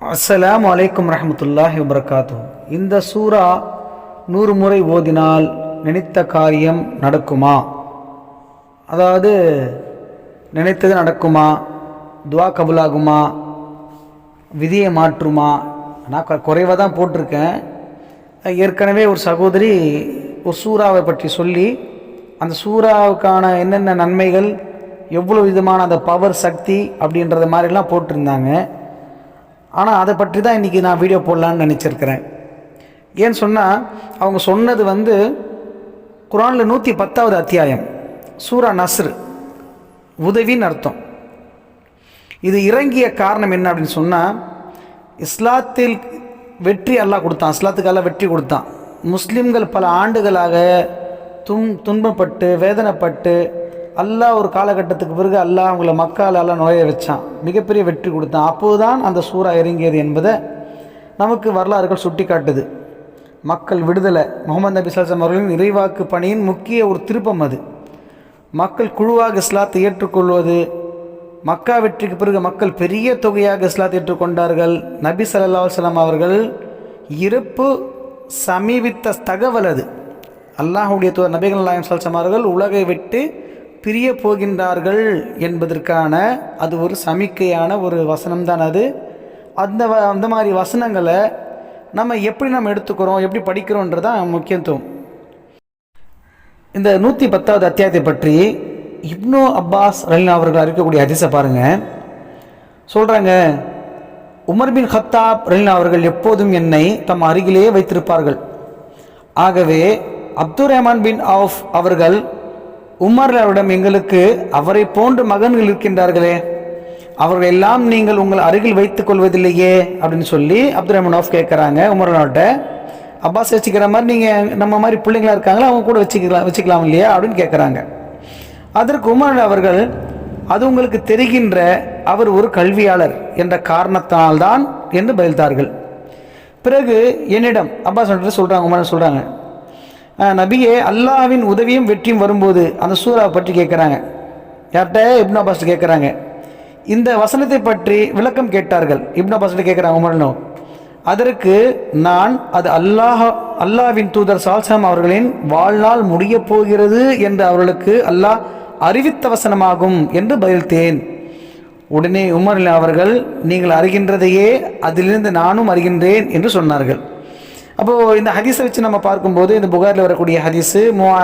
அஸ்ஸலாமு அலைக்கும் ரஹமத்துல்லாஹி வபரகாத்து இந்த சூரா நூறு முறை ஓதினால் நினைத்த காரியம் நடக்குமா? அதாவது நினைத்தது நடக்குமா? துவா கபுலாகுமா? விதியை மாற்றுமா? நான் குறைவாக தான் போட்டிருக்கேன். ஏற்கனவே ஒரு சகோதரி ஒரு சூறாவை பற்றி சொல்லி அந்த சூறாவுக்கான என்னென்ன நன்மைகள் எவ்வளோ விதமான அந்த பவர் சக்தி அப்படின்றத மாதிரிலாம் போட்டிருந்தாங்க. ஆனால் அதை பற்றி தான் இன்றைக்கி நான் வீடியோ போடலான்னு நினச்சிருக்கிறேன். ஏன்னு சொன்னால் அவங்க சொன்னது வந்து குரானில் நூற்றி பத்தாவது அத்தியாயம் சூரா நஸ்ரு உதவின்னு அர்த்தம். இது இறங்கிய காரணம் என்ன அப்படின்னு சொன்னால் இஸ்லாத்தில் வெற்றி அல்லாஹ் கொடுத்தான் இஸ்லாத்துக்கு அல்லாஹ் வெற்றி கொடுத்தான். முஸ்லீம்கள் பல ஆண்டுகளாக துன் துன்பப்பட்டு வேதனைப்பட்டு அல்லாஹ் ஒரு காலகட்டத்துக்கு பிறகு அல்லாஹ் அவங்கள மக்கால் எல்லாம் நுழைய வச்சான். மிகப்பெரிய வெற்றி கொடுத்தான். அப்போதுதான் அந்த சூறா இறங்கியது என்பதை நமக்கு வரலாறுகள் சுட்டி காட்டுது மக்கள் விடுதலை முகமது நபி சல்சம் அவர்களின் இறைவாக்கு பணியின் முக்கிய ஒரு திருப்பம் அது. மக்கள் குழுவாக இஸ்லாத்தை ஏற்றுக்கொள்வது மக்கா வெற்றிக்கு பிறகு மக்கள் பெரிய தொகையாக இஸ்லாத்தை ஏற்றுக்கொண்டார்கள். நபி சல்லா வல்லம் அவர்கள் இறப்பு சமீபித்த தகவல் அது. அல்லாஹுடைய தூதர் நபிகள் நாயம் சல்சம் அவர்கள் உலகை விட்டு பிரிய போகின்றார்கள் என்பதற்கான அது ஒரு சமிக்கையான ஒரு வசனம் தான் அது. அந்த வ அந்த மாதிரி வசனங்களை நம்ம எப்படி நம்ம எடுத்துக்கிறோம் எப்படி படிக்கிறோன்றதான் முக்கியத்துவம் இந்த நூற்றி பத்தாவது அத்தியாயத்தை பற்றி இப்னு அப்பாஸ் ரலினா அவர்கள் அறிக்கக்கூடிய அதிசை பாருங்கள் சொல்கிறாங்க உமர் பின் ஹத்தாப் ரலினா அவர்கள் எப்போதும் என்னை தம் அருகிலேயே வைத்திருப்பார்கள். ஆகவே அப்துல் ரஹ்மான் பின் ஆஃப் அவர்கள் உமர் அவரிடம் எங்களுக்கு அவரை போன்ற மகன்கள் இருக்கின்றார்களே அவர்கள் எல்லாம் நீங்கள் உங்கள் அருகில் வைத்துக் கொள்வதில்லையே அப்படின்னு சொல்லி அப்துல் ரஹ்மான் ஆஃப் கேட்குறாங்க உமர்னாட்ட அப்பாஸ் வச்சுக்கிற மாதிரி நீங்கள் நம்ம மாதிரி பிள்ளைங்களா இருக்காங்களா அவங்க கூட வச்சுக்கலாம் வச்சுக்கலாம் இல்லையா அப்படின்னு கேட்குறாங்க. அதற்கு உமர் அவர்கள் அது உங்களுக்கு தெரிகின்ற அவர் ஒரு கல்வியாளர் என்ற காரணத்தினால்தான் என்று பதில்தார்கள். பிறகு என்னிடம் அப்பாஸ் சொல்கிறாங்க உமர் சொல்கிறாங்க நபியே அல்லாவின் உதவியும் வெற்றியும் வரும்போது அந்த சூறாவை பற்றி கேட்குறாங்க யார்கிட்ட? இப்னா பாஸ்ட் கேட்குறாங்க இந்த வசனத்தை பற்றி விளக்கம் கேட்டார்கள். இப்னா பாஸ்ட் கேட்குறாங்க உமரனோ அதற்கு நான் அது அல்லாஹ் அல்லாவின் தூதர் சால்சாம் அவர்களின் வாழ்நாள் முடியப் போகிறது என்று அவர்களுக்கு அல்லாஹ் அறிவித்த வசனமாகும் என்று பதில்த்தேன் உடனே உமர் அவர்கள் நீங்கள் அறிகின்றதையே அதிலிருந்து நானும் அறிகின்றேன் என்று சொன்னார்கள். அப்போது இந்த ஹதீஸை வச்சு நம்ம பார்க்கும்போது இந்த புகாரில் வரக்கூடிய ஹதீஸு மூவா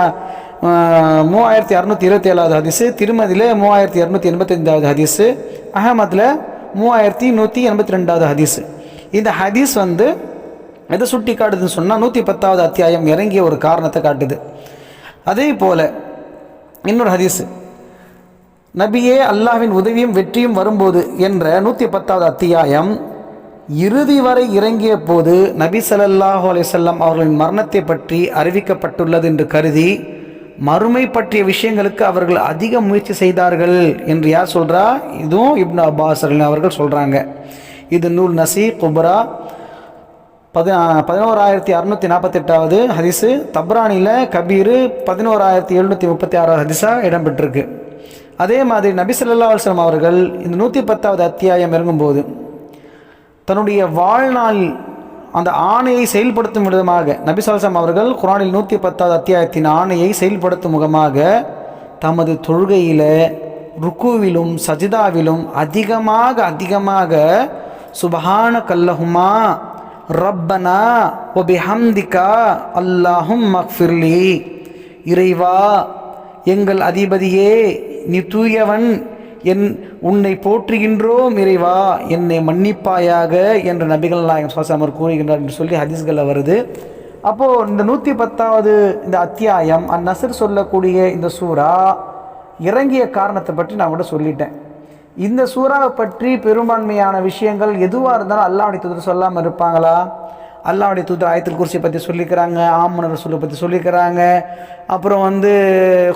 மூவாயிரத்தி அறநூற்றி இருபத்தி ஏழாவது ஹதீஸு திருமதியில் மூவாயிரத்தி இரநூத்தி எண்பத்தஞ்சாவது ஹதீஸு அகமதில் மூவாயிரத்தி நூற்றி எண்பத்தி ரெண்டாவது ஹதீஸு. இந்த ஹதீஸ் வந்து எதை சுட்டி காட்டுதுன்னு சொன்னால் நூற்றி பத்தாவது அத்தியாயம் இறங்கிய ஒரு காரணத்தை காட்டுது. அதே போல் இன்னொரு ஹதீஸு நபியே அல்லாவின் உதவியும் வெற்றியும் வரும்போது என்ற நூற்றி பத்தாவது அத்தியாயம் இறுதி வரை இறங்கிய போது நபி சல்லாஹூ அலிசல்லாம் அவர்களின் மரணத்தை பற்றி அறிவிக்கப்பட்டுள்ளது என்று கருதி மறுமை பற்றிய விஷயங்களுக்கு அவர்கள் அதிக முயற்சி செய்தார்கள் என்று யார் சொல்கிறா இதுவும் இப்னு அப்பாஸ் அவர்கள் சொல்கிறாங்க இது நூல் நசி குப்ரா பதி பதினோராயிரத்தி அறுநூற்றி நாற்பத்தெட்டாவது ஹதிஸு. தப்ரானியில் கபீரு பதினோராயிரத்தி எழுநூற்றி முப்பத்தி ஆறாவது ஹதிஸாக இடம்பெற்றிருக்கு. அதே மாதிரி நபி சொல்லா அலுவலம் அவர்கள் இந்த நூற்றி பத்தாவது அத்தியாயம் இறங்கும்போது தன்னுடைய வாழ்நாள் அந்த ஆணையை செயல்படுத்தும் விதமாக நபிசால்சம் அவர்கள் குரானில் நூற்றி பத்தாவது அத்தியாயத்தின் ஆணையை செயல்படுத்தும் முகமாக தமது தொழுகையில் ருக்குவிலும் சஜிதாவிலும் அதிகமாக அதிகமாக சுபஹான கல்லஹுமா ரப்பனா ஒபிஹம்திகா அல்லாஹும் மக்ஃபிர்லி இறைவா எங்கள் அதிபதியே நீ தூயவன் என் உன்னை போற்றுகின்றோம் இறைவா. என்னை மன்னிப்பாயாக என்று நபிகள் நாயகம் சுவாசமர் கூறுகின்றார் என்று சொல்லி ஹதீஸ்களில் வருது. அப்போது இந்த நூற்றி பத்தாவது இந்த அத்தியாயம் அந்நசர் சொல்லக்கூடிய இந்த சூறா இறங்கிய காரணத்தை பற்றி நான் கூட சொல்லிட்டேன். இந்த சூறாவை பற்றி பெரும்பான்மையான விஷயங்கள் எதுவாக இருந்தாலும் அல்லாவுடைய தூதர் சொல்லாமல் இருப்பாங்களா? அல்லாவுடைய தூதர் ஆயத்தில் குர்சியை பற்றி சொல்லிக்கிறாங்க ஆமனர் சொல்லு பற்றி சொல்லிக்கிறாங்க. அப்புறம் வந்து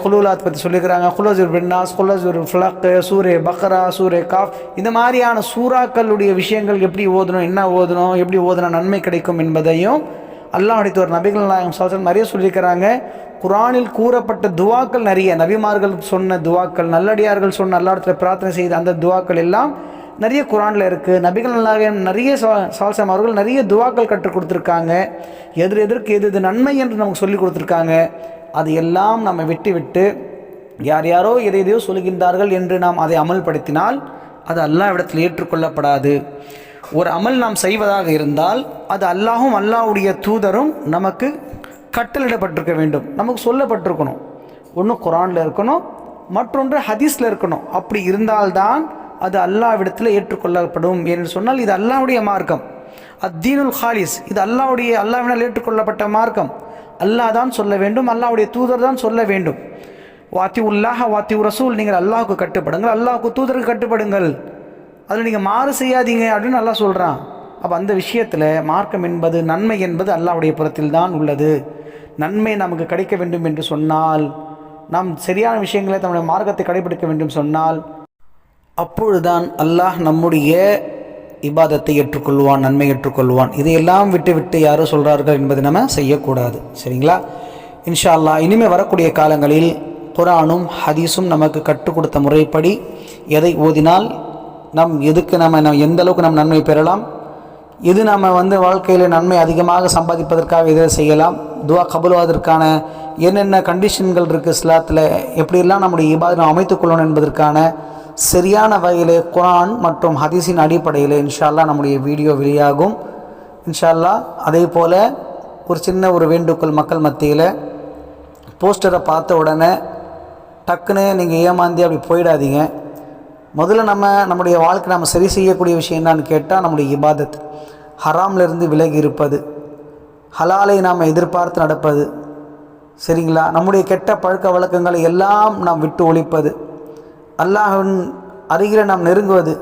குலூலாத் பற்றி சொல்லிக்கிறாங்க. குலோசூர் பின்னாஸ் குலோசூர் ஃப்ளக் சூரே பக்ரா சூரே காஃப். இந்த மாதிரியான சூறாக்களுடைய விஷயங்கள் எப்படி ஓதணும் என்ன ஓதணும் எப்படி ஓதுனா நன்மை கிடைக்கும் என்பதையும் அல்லாஹுடைய தூர் நபிகள் நாயகம் சாசன் நிறைய சொல்லியிருக்கிறாங்க குரானில் கூறப்பட்ட துவாக்கள் நிறைய. நபிமார்கள் சொன்ன துவாக்கள் நல்லடியார்கள் சொன்ன அல்லா இடத்துல பிரார்த்தனை செய்த அந்த துவாக்கள் எல்லாம் நிறைய குரானில் இருக்குது நபிகள் நல்லாக நிறைய சால்சம் அவர்கள் நிறைய துவாக்கள் கற்றுக் கொடுத்துருக்காங்க. எதிர் எதற்கு எது எது நன்மை என்று நமக்கு சொல்லி கொடுத்துருக்காங்க. அது எல்லாம் நம்ம விட்டு விட்டு யார் யாரோ எதை எதையோ சொல்கின்றார்கள் என்று நாம் அதை அமல்படுத்தினால் அது அல்லாவிடத்தில் ஏற்றுக்கொள்ளப்படாது. ஒரு அமல் நாம் செய்வதாக இருந்தால் அது அல்லாஹும் அல்லாஹ்வுடைய தூதரும் நமக்கு கட்டளிடப்பட்டிருக்க வேண்டும். நமக்கு சொல்லப்பட்டிருக்கணும். ஒன்று குரானில் இருக்கணும் மற்றொன்று ஹதீஸில் இருக்கணும். அப்படி இருந்தால்தான் அது அல்லாவிடத்தில் ஏற்றுக்கொள்ளப்படும். என்று சொன்னால் இது அல்லாவுடைய மார்க்கம். அத்தீனுல் ஹாலிஸ் இது அல்லாவுடைய அல்லாஹ்வினால் ஏற்றுக்கொள்ளப்பட்ட மார்க்கம். அல்லாஹ் தான் சொல்ல வேண்டும் அல்லாவுடைய தூதர் தான் சொல்ல வேண்டும். வாத்தி உல்லாஹ வாத்தி ரசூல் நீங்கள் அல்லாஹ்வுக்கு கட்டுப்படுங்கள் அல்லாஹுக்கு தூதருக்கு கட்டுப்படுங்கள். அதில் நீங்கள் மாறு செய்யாதீங்க அப்படின்னு நல்லா சொல்கிறான் அப்போ அந்த விஷயத்தில் மார்க்கம் என்பது நன்மை என்பது அல்லாவுடைய புறத்தில் தான் உள்ளது. நன்மை நமக்கு கிடைக்க வேண்டும் என்று சொன்னால் நாம் சரியான விஷயங்களை தன்னுடைய மார்க்கத்தை கடைபிடிக்க வேண்டும் சொன்னால் அப்பொழுதுதான் அல்லாஹ் நம்முடைய இபாதத்தை ஏற்றுக்கொள்வான் நன்மை ஏற்றுக்கொள்வான். இதையெல்லாம் விட்டு விட்டு யாரோ சொல்கிறார்கள் என்பதை நம்ம செய்யக்கூடாது. சரிங்களா? இன்ஷா அல்லாஹ் இனிமேல் வரக்கூடிய காலங்களில் குரானும் ஹதீஸும் நமக்கு கற்றுக் கொடுத்த முறைப்படி எதை ஓதினால் நம் எதுக்கு நம்ம நம் எந்த அளவுக்கு நம் நன்மை பெறலாம்? எது நம்ம வந்து வாழ்க்கையில் நன்மை அதிகமாக சம்பாதிப்பதற்காக எதை செய்யலாம்? துவா கபலுவதற்கான என்னென்ன கண்டிஷன்கள் இருக்குது இஸ்லாத்தில்? எப்படியெல்லாம் நம்முடைய இபாதை நாம் அமைத்துக்கொள்ளணும் என்பதற்கான சரியான வகையில் குரான் மற்றும் ஹதீஸின் அடிப்படையில் இன்ஷால்லா நம்முடைய வீடியோ வெளியாகும். இன்ஷால்லா அதே போல் ஒரு சின்ன ஒரு வேண்டுகோள் மக்கள் மத்தியில் போஸ்டரை பார்த்த உடனே டக்குன்னு நீங்கள் ஏமாந்தி அப்படி போயிடாதீங்க. முதல்ல நம்ம நம்முடைய வாழ்க்கை நம்ம சரி செய்யக்கூடிய விஷயம் என்னான்னு கேட்டால் நம்முடைய இபாதத். ஹராம்லேருந்து விலகி இருப்பது. ஹலாலை நாம் எதிர்பார்த்து நடப்பது. சரிங்களா? நம்முடைய கெட்ட பழக்க வழக்கங்களை எல்லாம் நாம் விட்டு ஒழிப்பது. அல்லாஹின் அருகில் நாம் நெருங்குவது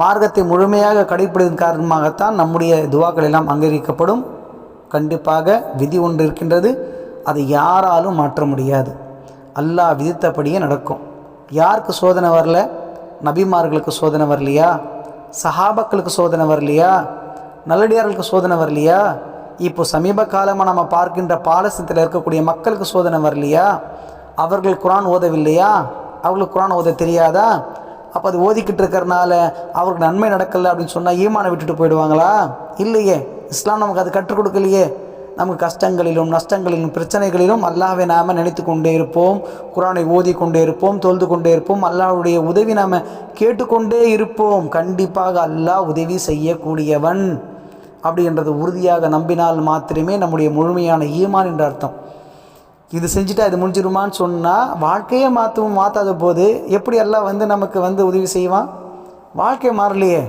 மார்க்கத்தை முழுமையாக கடைப்பிடிக்கும் காரணமாகத்தான் நம்முடைய துவாக்கள் எல்லாம் அங்கீகரிக்கப்படும். கண்டிப்பாக விதி ஒன்று இருக்கின்றது. அதை யாராலும் மாற்ற முடியாது. அல்லாஹ் விதித்தபடியே நடக்கும். யாருக்கு சோதனை வரல? நபிமார்களுக்கு சோதனை வரலையா? சஹாபக்களுக்கு சோதனை வரலையா? நல்லடியார்களுக்கு சோதனை வரலையா? இப்போ சமீப காலமாக நம்ம பார்க்கின்ற பாலஸ்தீனத்தில் இருக்கக்கூடிய மக்களுக்கு சோதனை வரலையா? அவர்கள் குரான் ஓதவில்லையா? அவர்களுக்கு குரான் ஓத தெரியாதா? அப்போ அது ஓதிக்கிட்டு இருக்கிறனால அவருக்கு நன்மை நடக்கலை அப்படின்னு சொன்னால் ஈமானை விட்டுட்டு போயிடுவாங்களா? இல்லையே. இஸ்லாம் நமக்கு அது கற்றுக் கொடுக்கலையே. நமக்கு கஷ்டங்களிலும் நஷ்டங்களிலும் பிரச்சனைகளிலும் அல்லாவை நாம் நினைத்து கொண்டே இருப்போம். குரானை ஓதி கொண்டே இருப்போம் தொழுது கொண்டே இருப்போம். அல்லாவுடைய உதவி நாம் கேட்டுக்கொண்டே இருப்போம். கண்டிப்பாக அல்லாஹ் உதவி செய்யக்கூடியவன். அப்படின்றது உறுதியாக நம்பினால் மாத்திரமே நம்முடைய முழுமையான ஈமான் என்ற அர்த்தம். இது செஞ்சுட்டா இது முடிஞ்சிருமான்னு சொன்னால் வாழ்க்கையே மாற்றவும் மாற்றாத போது எப்படி எல்லாம் வந்து நமக்கு வந்து உதவி செய்வான்? வாழ்க்கை மாறலையே.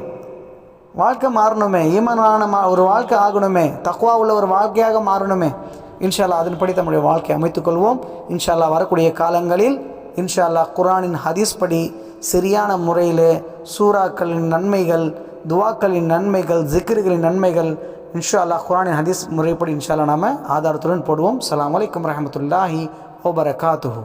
வாழ்க்கை மாறணுமே. ஈமனான மா ஒரு வாழ்க்கை ஆகணுமே. தக்குவா உள்ள ஒரு வாழ்க்கையாக மாறணுமே. இன்ஷால்லா அதன்படி நம்முடைய வாழ்க்கையை அமைத்துக்கொள்வோம் இன்ஷால்லா வரக்கூடிய காலங்களில் இன்ஷால்லா குரானின் ஹதீஸ் படி சரியான முறையில் சூறாக்களின் நன்மைகள் துவாக்களின் நன்மைகள் ஜிக்ருகளின் நன்மைகள் இன்ஷா அல்லாஹ் குரானின் ஹதீஸ் முறைப்படி இன்ஷா அல்லா நாம ஆதாரத்துடன் போடுவோம். அலாம் வலைக்கம் ரஹமத்துல்லாஹி வபரகாத்துஹு.